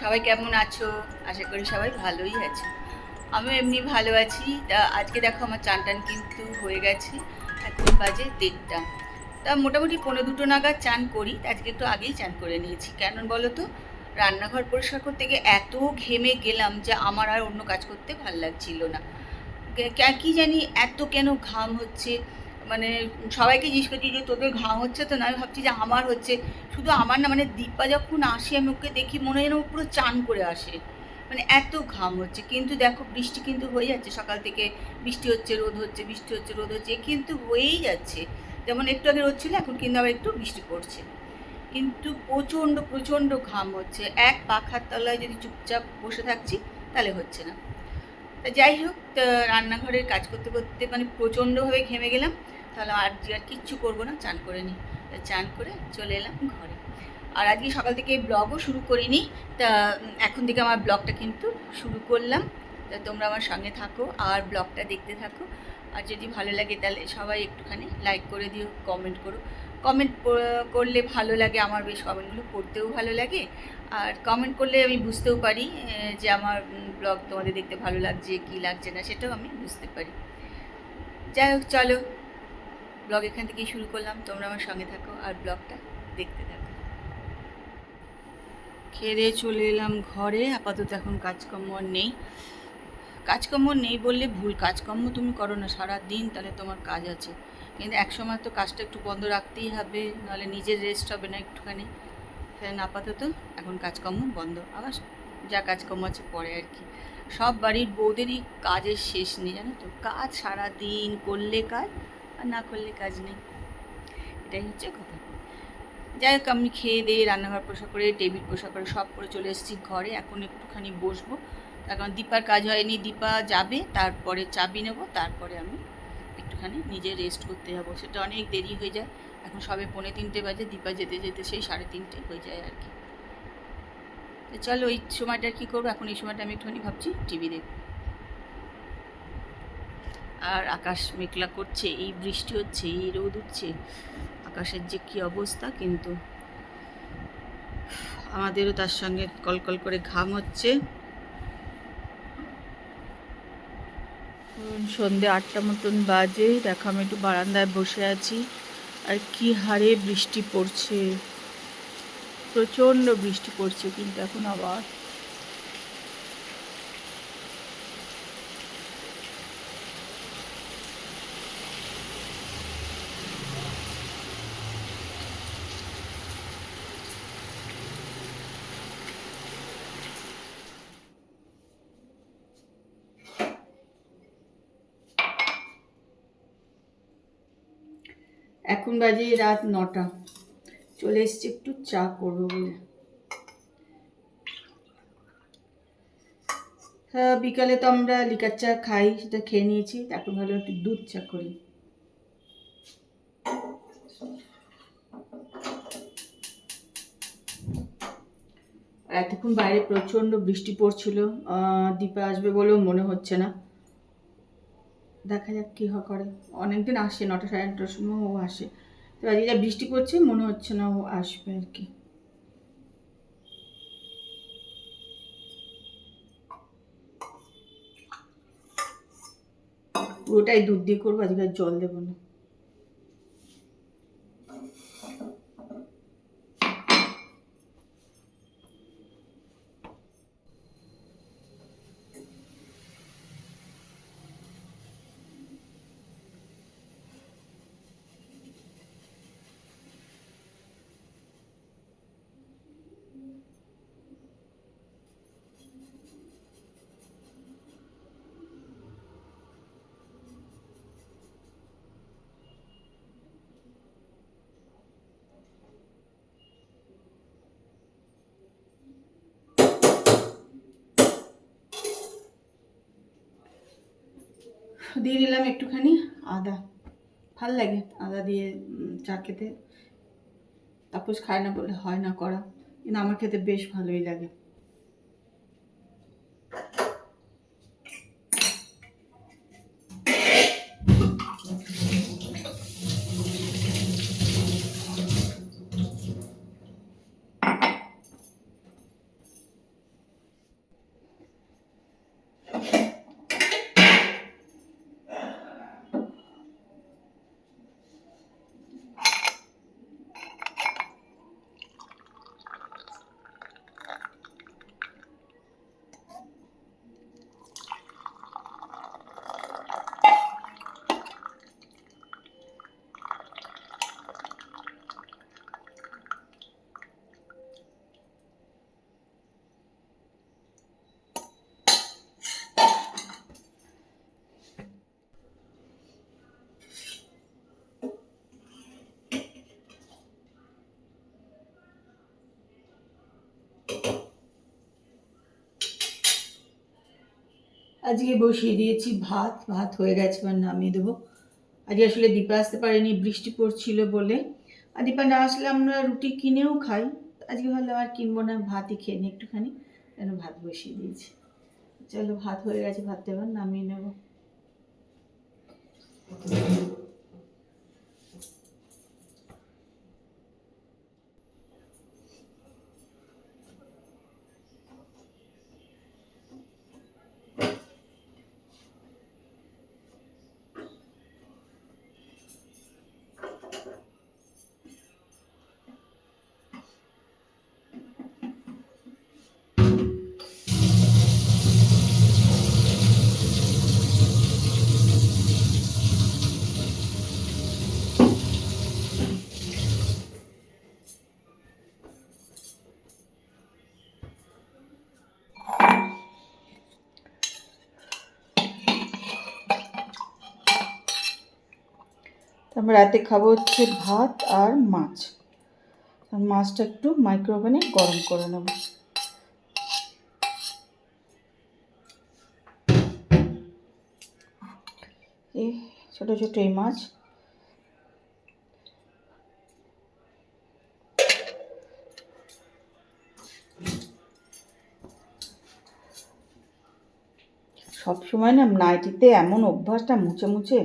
সবাই কেমন আছো? আশা করি সবাই ভালোই আছো। আমিও এমনি ভালো আছি। তা আজকে দেখো আমার চান টান কিন্তু হয়ে গেছে। এখন বাজে দেড়টা। তা মোটামুটি পনেরো দুটো নাগাদ চান করি। আজকে একটু আগেই চান করে নিয়েছি। কেন বলো তো? রান্নাঘর পরিষ্কার করতে গিয়ে এত ঘেমে গেলাম যে আমার আর অন্য কাজ করতে ভালো লাগছিল না। কি জানি এত কেন ঘাম হচ্ছে? মানে সবাইকে জিজ্ঞেস করছি যে, তোদের ঘাম হচ্ছে তো? না, আমি ভাবছি যে, আমার হচ্ছে। শুধু আমার না মানে দীপা যখন আসে, আমি ওকে দেখি, মনে হয় যেন পুরো চান করে আসে। মানে এত ঘাম হচ্ছে। কিন্তু দেখো, বৃষ্টি কিন্তু হয়ে যাচ্ছে। সকাল থেকে বৃষ্টি হচ্ছে, রোদ হচ্ছে, বৃষ্টি হচ্ছে, রোদ হচ্ছে। কিন্তু হয়েই যাচ্ছে। যেমন একটু আগে রোদ ছিল, এখন কিন্তু আবার একটু বৃষ্টি পড়ছে। কিন্তু প্রচণ্ড প্রচণ্ড ঘাম হচ্ছে। এক পাখার তলায় যদি চুপচাপ বসে থাকছি, তাহলে হচ্ছে না। তা যাই হোক রান্নাঘরের কাজ করতে করতে মানে প্রচণ্ডভাবে ঘেমে গেলাম। তাহলে আর আর কিচ্ছু করব না, চান করে নিই চান করে চলে এলাম ঘরে। আর আজকে সকাল থেকে ব্লগও শুরু করিনি, তা এখন থেকে আমার ব্লগটা কিন্তু শুরু করলাম। তা তোমরা আমার সঙ্গে থাকো, আর ব্লগটা দেখতে থাকো। আর যদি ভালো লাগে তাহলে সবাই একটুখানি লাইক করে দিও কমেন্ট করো। কমেন্ট করলে ভালো লাগে, আমার বেশ কমেন্টগুলো পড়তেও ভালো লাগে। আর কমেন্ট করলে আমি বুঝতেও পারি যে আমার ব্লগ তোমাদের দেখতে ভালো লাগছে, কি লাগছে না, সেটাও আমি বুঝতে পারি। যাই হোক, চলো। ব্লগ এখান থেকেই শুরু করলাম। তোমরা আমার সঙ্গে থাকো আর ব্লগটা দেখতে থাকো। খেয়ে চলে এলাম ঘরে। আপাতত এখন কাজকর্ম নেই। কাজকর্ম নেই বললে ভুল। কাজকর্ম তুমি করো না সারা দিন তাহলে তোমার কাজ আছে। কিন্তু এক সময় তো কাজটা একটু বন্ধ রাখতেই হবে, নাহলে নিজের রেস্ট হবে না একটুখানি। সেখানে আপাতত, এখন কাজকর্ম বন্ধ। আবার যা কাজকর্ম আছে পরে আর কি। সব বাড়ির বউদেরই কাজের শেষ নেই, জানো তো? কাজ সারা দিন করলে কাজ আর না করলে কাজ নেই। এটাই হচ্ছে কথা। যাই হোক, আমি খেয়ে দিয়ে রান্নাঘর পোষা করে, টেবিল পোষা করে সব করে চলে এসেছি ঘরে। এখন একটুখানি বসবো। তার কারণ দীপার কাজ হয়নি। দীপা যাবে, তারপরে চাবি নেব, তারপরে আমি একটুখানি নিজে রেস্ট করতে যাব। সেটা অনেক দেরি হয়ে যায়। এখন সবে পৌনে তিনটে বাজে, দীপা যেতে যেতে সেই সাড়ে তিনটে হয়ে যায় আর কি। চলো ওই সময়টা কী করব? এখন এই সময়টা আমি একটুখানি ভাবছি টিভি দেখব। আর আকাশ মেঘলা করছে, এই বৃষ্টি হচ্ছে, এই রোদ উঠছে, আকাশের যে কী অবস্থা কিন্তু। আমাদেরও তার সঙ্গে কলকল করে ঘাম হচ্ছে। সন্ধে আটটা মতন বাজে, দেখো আমি একটু বারান্দায় বসে আছি। আর কি হারে বৃষ্টি পড়ছে। প্রচণ্ড বৃষ্টি পড়ছে কিন্তু এখন আবার। এখন বাজে রাত নটা। চলে এসছি একটু চা করব বলে। হ্যাঁ বিকালে তো আমরা লিকার চা খাই, সেটা খেয়ে নিয়েছি, এখন ভালো একটু দুধ চা করি। এতক্ষণ বাইরে প্রচণ্ড বৃষ্টি পড়ছিল দীপা আসবে বলেও মনে হচ্ছে না। দেখা যাক কী হয় করে। অনেকদিন আসে নটা সাড়ে নটার সময় ও আসে। তো আজকে যা বৃষ্টি পড়ছে, মনে হচ্ছে না ও আসবে আর কি। পুরোটাই দুধ দিয়ে করব, আজকে আর জল দেবো না। দিয়ে দিলাম একটুখানি আদা। ভালো লাগে আদা দিয়ে চা খেতে। তাপস খায় না বলে হয় না করা। কিন্তু আমার খেতে বেশ ভালোই লাগে। আজকে বসিয়ে দিয়েছি ভাত। ভাত হয়ে গেছে, এবার নামিয়ে দেবো। আজকে আসলে দীপা আসতে পারেনি, বৃষ্টি পড়ছিল বলে। আর দীপা না আসলে আমরা রুটি কিনেও খাই। আজকে ভাবলাম আর কিনবো না, ভাতই খেয়ে নিই একটুখানি। কেন ভাত বসিয়ে দিয়েছি। চলো, ভাত হয়ে গেছে ভাত এবার নামিয়ে নেব। তারপর রাতে খাব হচ্ছে ভাত আর মাছ। মাছটা একটু মাইক্রোওভেনে গরম করে নেব। এই ছোটো ছোটো এই মাছ। সব সময় না নাইটিতে এমন অভ্যাসটা মুছে মুছে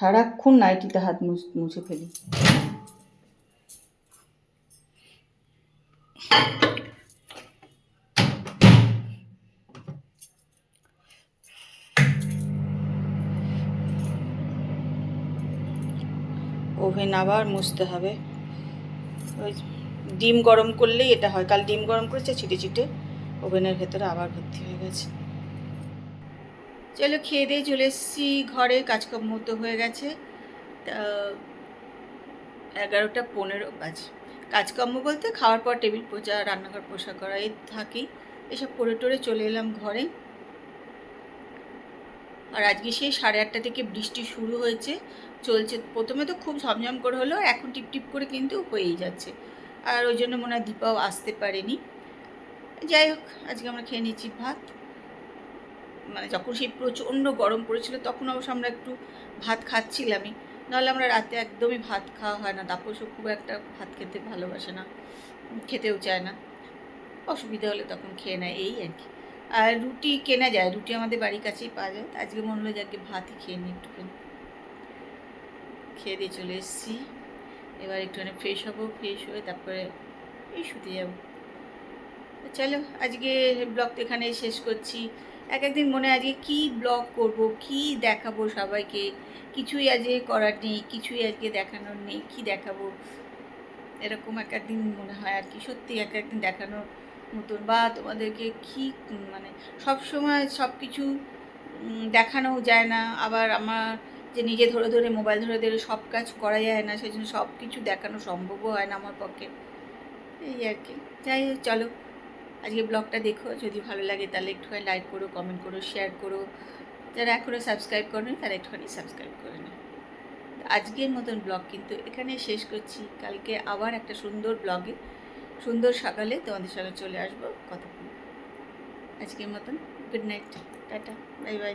সারাক্ষণ নাইটিতে হাত মুছ- ফেলি। ওভেন আবার মুছতে হবে। ওই ডিম গরম করলেই এটা হয়। কাল ডিম গরম করেছে, ছিটে ছিটে ওভেনের ভেতরে আবার ভর্তি হয়ে গেছে। চলো খেয়ে দিয়ে চলে এসেছি। ঘরে কাজকর্ম তো হয়ে গেছে। তা এগারোটা পনেরো বাজে। কাজকর্ম বলতে খাওয়ার পর টেবিল পোজা রান্নাঘর পোষা করা, এই থাকি এসব করে টোরে চলে এলাম ঘরে। আর আজকে সেই সাড়ে আটটা থেকে বৃষ্টি শুরু হয়েছে, চলছে। প্রথমে তো খুব ঝমঝম করে হলো, এখন টিপ টিপ করে কিন্তু হয়েই যাচ্ছে। আর ওই জন্য মনে হয় দীপাও আসতে পারেনি। যাই হোক, আজকে আমরা খেয়ে নিচ্ছি ভাত। মানে যখন সেই প্রচণ্ড গরম পড়েছিল, তখন অবশ্য আমরা একটু ভাত খাচ্ছিলামই। নাহলে আমরা রাতে একদমই ভাত খাওয়া হয় না। তাপসও খুব একটা ভাত খেতে ভালোবাসে না, খেতেও চায় না। অসুবিধা হলে তখন খেয়ে নেয়, এই আর কি। আর রুটি কেনা যায়, রুটি আমাদের বাড়ির কাছেই পাওয়া যায়। আজকে মনে হলো যে আজকে ভাতই খেয়ে নিই একটুখানি। খেয়ে দিয়ে চলে এসেছি। এবার একটুখানি ফ্রেশ হব ফ্রেশ হয়ে তারপরে এই শুতে যাব। চলো আজকে ব্লগটা এখানে শেষ করছি। এক একদিন মনে হয় আজকে কী ব্লগ করব, কী দেখাবো সবাইকে? কিছুই আজকে করার নেই, কিছুই আজকে দেখানোর নেই, কি দেখাবো? এরকম এক একদিন মনে হয় আর কি সত্যি এক একদিন দেখানোর মতন। বা তোমাদেরকে কী মানে সব সময় সব কিছু দেখানোও যায় না, আবার আমার যে নিজে ধরে ধরে মোবাইল ধরে ধরে সব কাজ করা যায় না সেই জন্য সব কিছু দেখানো সম্ভবও হয় না আমার পক্ষে। এই আর কি যাই হোক, চলো। আজকে ব্লগটা দেখো, যদি ভালো লাগে তাহলে একটুখানি লাইক করো কমেন্ট করো শেয়ার করো। যারা এখনও সাবস্ক্রাইব করেনি, তারা একটুখানি সাবস্ক্রাইব করে নিও। আজকের মতন ব্লগ কিন্তু এখানে শেষ করছি। কালকে আবার একটা সুন্দর ব্লগে, সুন্দর সকালে তোমাদের সঙ্গে চলে আসব। কথা আজকের মতন good night tata bye bye